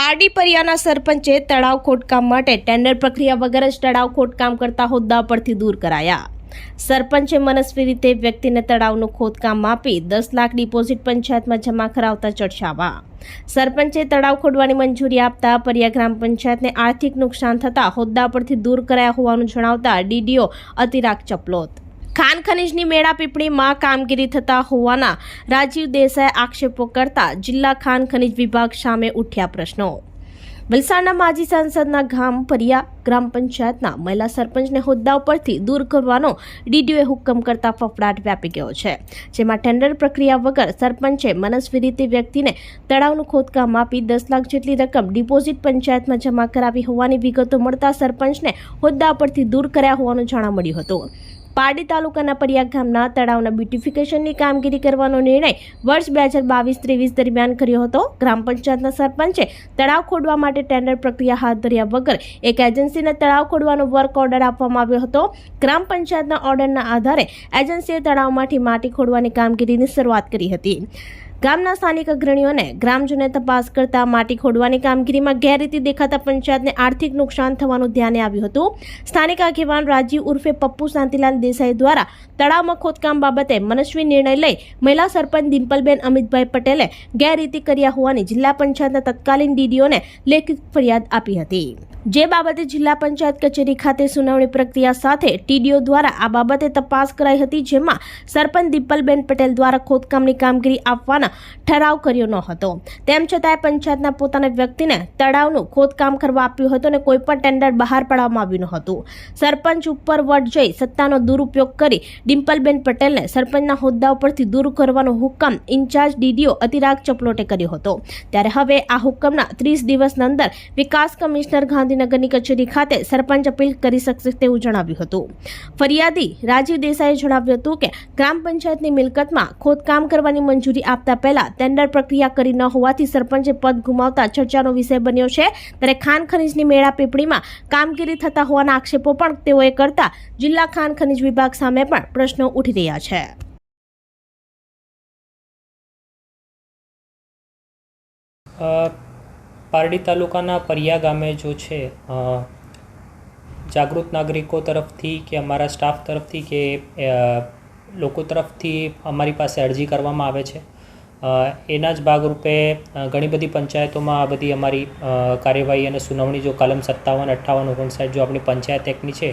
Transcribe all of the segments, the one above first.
પારડી પરિયાના સરપંચે તળાવ ખોદકામ માટે ટેન્ડર પ્રક્રિયા વગર જ તળાવ ખોદકામ કરતા હોદ્દા પરથી દૂર કરાયા. સરપંચે મનસ્વી રીતે વ્યક્તિને તળાવનું ખોદકામ આપી દસ લાખ ડિપોઝિટ પંચાયતમાં જમા કરાવતા ચર્ચાવા. સરપંચે તળાવ ખોદવાની મંજૂરી આપતા પરિયા ગ્રામ પંચાયતને આર્થિક નુકસાન થતા હોદ્દા પરથી દૂર કરાયા હોવાનું જણાવતા ડીડીઓ અતિરાગ ચપલોત. ખાન ખનીજની મેળા પીપળીમાં કામગીરી થતા હોવાના રાજીવ દેસાઈ આક્ષેપો કરતા જિલ્લા ખાન ખનીજ વિભાગ સામે ઉઠ્યા પ્રશ્નો. વલસાડના માજી સાંસદના ગામ પરિયા ગ્રામ પંચાયતના મહિલા સરપંચને હોદ્દા ઉપરથી દૂર કરવાનો ડીડીઓએ હુકમ કરતા ફફડાટ વ્યાપી ગયો છે. જેમાં ટેન્ડર પ્રક્રિયા વગર સરપંચે મનસ્વી રીતે વ્યક્તિને તળાવનું ખોદકામ આપી દસ લાખ જેટલી રકમ ડિપોઝિટ પંચાયતમાં જમા કરાવી હોવાની વિગતો મળતા સરપંચને હોદ્દા પરથી દૂર કર્યા હોવાનું જાણવા મળ્યું હતું. પારડી તાલુકાના પરિયા ગામના તળાવના બ્યુટિફિકેશનની કામગીરી કરવાનો નિર્ણય વર્ષ બે હજાર બાવીસ ત્રેવીસ દરમિયાન કર્યો હતો. ગ્રામ પંચાયતના સરપંચે તળાવ ખોદવા માટે ટેન્ડર પ્રક્રિયા હાથ ધર્યા વગર એક એજન્સીને તળાવ ખોદવાનો વર્ક ઓર્ડર આપવામાં આવ્યો હતો. ગ્રામ પંચાયતના ઓર્ડરના આધારે એજન્સીએ તળાવમાંથી માટી ખોદવાની કામગીરીની શરૂઆત કરી હતી. ગામના સ્થાનિક અગ્રણીઓને ગ્રામજનોએ તપાસ કરતા માટી ખોડવાની કામગીરીમાં ગેરરીતિ દેખાતા પંચાયતને આર્થિક નુકસાન થવાનું ધ્યાને આવ્યું હતું. સ્થાનિક આગેવાન રાજીવ ઉર્ફે પપ્પુ શાંતિલાલ દેસાઈ દ્વારા તળાવમાં ખોદકામ બાબતે મનસ્વી નિર્ણય લઈ મહિલા સરપંચ ડિમ્પલબેન અમિતભાઈ પટેલે ગેરરીતિ કર્યા હોવાની જિલ્લા પંચાયતના તત્કાલીન ડીડીઓને લેખિત ફરિયાદ આપી હતી. જે બાબતે જિલ્લા પંચાયત કચેરી ખાતે સુનાવણી પ્રક્રિયા સાથે ટીડીઓ દ્વારા આ બાબતે તપાસ કરાઈ હતી, જેમાં સરપંચ દીપલબેન પટેલ દ્વારા ખોદકામની કામગીરી આપવાના ઠરાવ કર્યો ન હતો. તેમ છતાંય પંચાયતના પોતાના વ્યક્તિને તળાવનું ખોદકામ કરવા આપ્યું હતું અને કોઈ પણ ટેન્ડર બહાર પાડવામાં આવ્યું ન હતું. સરપંચ ઉપર વટ જઈ સત્તાનો દુરુપયોગ કરી ડિમ્પલબેન પટેલને સરપંચના હોદ્દા ઉપરથી દૂર કરવાનો હુકમ ઇન્ચાર્જ ડીડીઓ અતિરાગ ચપલોટે કર્યો હતો. ત્યારે હવે આ હુકમના ત્રીસ દિવસના અંદર વિકાસ કમિશનર ગાંધીનગરની કચેરી ખાતે સરપંચ અપીલ કરી શકશે તેવું જણાવ્યું હતું. ફરિયાદી રાજીવ દેસાઈએ જણાવ્યું હતું કે ગ્રામ પંચાયતની મિલકતમાં ખોદકામ કરવાની મંજૂરી આપતા પહેલા ટેન્ડર પ્રક્રિયા કરી ન હોવાથી સરપંચે પદ ગુમાવતા ચર્ચાનો વિષય બન્યો છે. ત્યારે ખાન ખનીજની મેળા પીપળીમાં કામગીરી થતા હોવાના આક્ષેપો પણ તેઓએ કરતા જિલ્લા ખાન ખનીજ વિભાગ સામે પણ પ્રશ્નો ઉઠી રહ્યા છે. પારડી તાલુકાના પરિયા ગામે જો છે જાગૃત નાગરિકો તરફથી કે અમારા સ્ટાફ તરફથી કે લોકો તરફથી અમારી પાસે અરજી કરવામાં આવે છે. એના જ ભાગરૂપે ઘણી બધી પંચાયતોમાં આ બધી અમારી કાર્યવાહી અને સુનાવણી જો કલમ સત્તાવન, અઠ્ઠાવન, ઓગણસાઠ જો આપણી પંચાયત એક્ટની છે,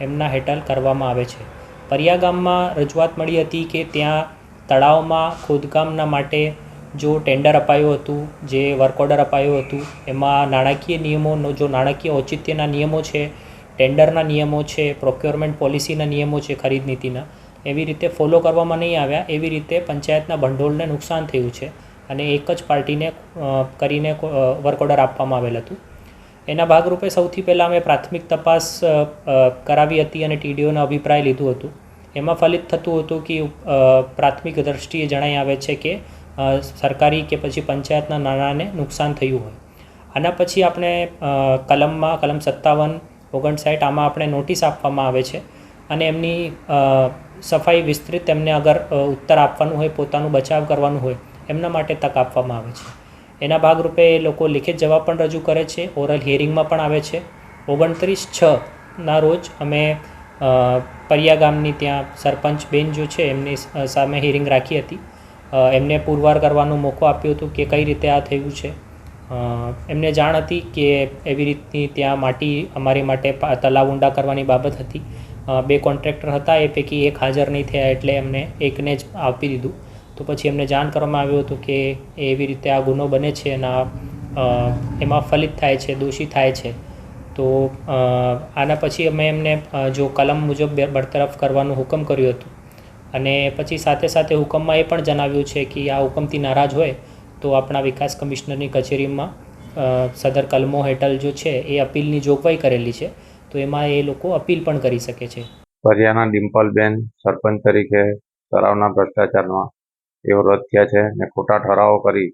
એમના હેઠળ કરવામાં આવે છે. પરિયા ગામમાં રજૂઆત મળી હતી કે ત્યાં તળાવમાં ખોદકામના માટે જો ટેન્ડર અપાયું હતું, જે વર્ક ઓર્ડર અપાયું હતું, એમાં નાણાકીય નિયમોનો જો નાણાકીય ઔચિત્યના નિયમો છે, ટેન્ડરના નિયમો છે, પ્રોક્યોરમેન્ટ પોલિસીના નિયમો છે, ખરીદ નીતિના એવી રીતે ફોલો કરવામાં નહીં આવ્યા, એવી રીતે પંચાયતના ભંડોળને નુકસાન થયું છે અને એક જ પાર્ટીને કરીને વર્ક ઓર્ડર આપવામાં આવેલ હતું. એના ભાગરૂપે સૌથી પહેલાં અમે પ્રાથમિક તપાસ કરાવી હતી અને ટીડીઓનો અભિપ્રાય લીધું હતું. એમાં ફલિત થતું હતું કે પ્રાથમિક દ્રષ્ટિએ જણાઈ આવે છે કે સરકારી કે પછી પંચાયતના નાણાંને નુકસાન થયું હોય. આના પછી આપણે કલમમાં, કલમ સત્તાવન, ઓગણસાઠ, આમાં આપણે નોટિસ આપવામાં આવે છે અને એમની સફાઈ વિસ્તૃત એમને અગર ઉત્તર આપવાનું હોય, પોતાનું બચાવ કરવાનું હોય, એમના માટે તક આપવામાં આવે છે. એના ભાગરૂપે એ લોકો લિખિત જવાબ પણ રજૂ કરે છે, ઓરલ હિયરિંગમાં પણ આવે છે. ઓગણત્રીસ છ ના રોજ અમે પરિયા ગામની ત્યાં સરપંચ બેન જો છે, એમની સામે હિયરિંગ રાખી હતી. એમને પુરવાર કરવાનો મોકો આપ્યો હતો કે કઈ રીતે આ થયું છે. એમને જાણ હતી કે એવી રીતની ત્યાં માટી અમારી માટે તલાવ ઊંડા કરવાની બાબત હતી. બે કોન્ટ્રાક્ટર હતા, એ પૈકી એક હાજર નહીં થયા એટલે એમને એકને જ આપી દીધું. તો પછી એમને જાણ કરવામાં આવ્યું હતું કે એવી રીતે આ ગુનો બને છે અને એમાં ફલિત થાય છે, દોષી થાય છે. તો આના પછી અમે એમને જો કલમ મુજબ બરતરફ કરવાનું હુકમ કર્યું હતું. અને પછી સાથે સાથે હુકમમાં એ પણ જણાવ્યું છે કે આ હુકમથી નારાજ હોય તો આપણા વિકાસ કમિશનરની કચેરીમાં સદર કલમો હેઠળ જો છે એ અપીલની જોગવાઈ કરેલી છે. તો એમાં એ લોકો અપીલ પણ કરી શકે છે. ફરિયાના ડિમ્પલબેન, સરપંચ તરીકે તળાવના ભ્રષ્ટાચારમાં તેઓ રદ થયા છે ને ખોટા ઠરાવો કરી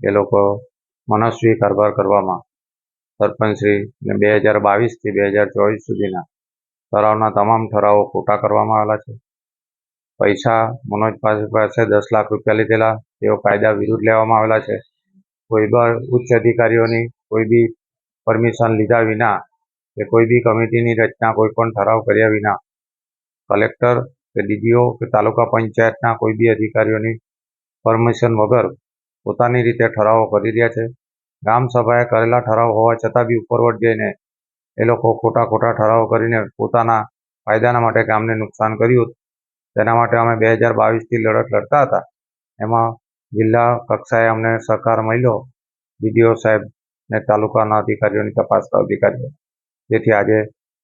એ લોકો મનસ્વી કારભાર કરવામાં. સરપંચશ્રી બે હજાર બાવીસથી બે હજાર ચોવીસ સુધીના તળાવના તમામ ઠરાવો ખોટા કરવામાં આવેલા છે. પૈસા મનોજ પાસે દસ લાખ રૂપિયા લીધેલા, તેઓ કાયદા વિરુદ્ધ લેવામાં આવેલા છે. કોઈ બી ઉચ્ચ અધિકારીઓની કોઈ બી પરમિશન લીધા વિના કે કોઈ બી કમિટીની રચના કોઈ પણ ઠરાવ કર્યા વિના કલેક્ટર કે ડીડીઓ કે તાલુકા પંચાયતના કોઈ બી અધિકારીઓની પરમિશન વગર પોતાની રીતે ઠરાવો કરી રહ્યા છે. ગ્રામ સભાએ કરેલા ઠરાવ હોવા છતાં બી ઉપરવટ જઈને એ લોકો ખોટા ખોટા ઠરાવ કરીને પોતાના ફાયદાના માટે ગામને નુકસાન કર્યું. તેના માટે અમે બે હજાર બાવીસથી લડત લડતા હતા. એમાં જિલ્લા કક્ષાએ અમને સહકાર મળ્યો. ડીડીઓ સાહેબ ને તાલુકાના અધિકારીઓની તપાસતા અધિકારીઓ જેથી આજે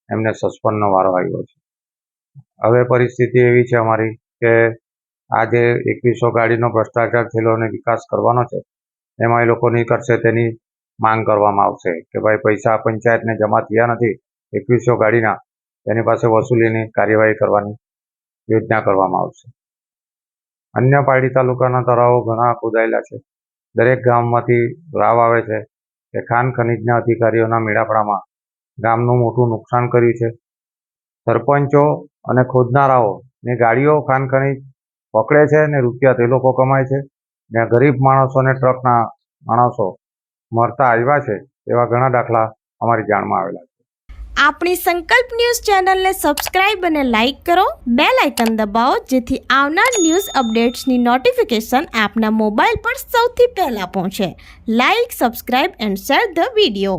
એમને સસ્પેન્ડનો વારો આવ્યો છે. હવે પરિસ્થિતિ એવી છે અમારી કે આજે એકવીસો ગાડીનો ભ્રષ્ટાચાર થયેલો અને વિકાસ કરવાનો છે, એમાં એ લોકો નહીં કરશે તેની માંગ કરવામાં આવશે કે ભાઈ પૈસા પંચાયતને જમા થયા નથી, એકવીસો ગાડીના તેની પાસે વસૂલીની કાર્યવાહી કરવાની યોજના કરવામાં આવશે. અન્ય પારડી તાલુકાના તળાવો ઘણા ખોદાયેલા છે. દરેક ગામમાંથી રાવ આવે છે કે ખાન ખનીજના અધિકારીઓના મેળાપડામાં ગામનું મોટું નુકસાન કર્યું છે. સરપંચો અને ખોદનારાઓ ને ગાડીઓ ખાન પકડે છે ને રૂપિયા તે લોકો કમાય છે. ને ગરીબ માણસોને ટ્રકના માણસો મરતા આવ્યા છે એવા ઘણા દાખલા અમારી જાણમાં આવેલા છે. આપણી સંકલ્પ ન્યૂઝ ચેનલને સબસ્ક્રાઇબ અને લાઇક કરો. બે લાઇકન દબાવો જેથી આવનાર ન્યૂઝ અપડેટ્સની નોટિફિકેશન આપના મોબાઈલ પર સૌથી પહેલાં પહોંચે. Like, subscribe and share the video.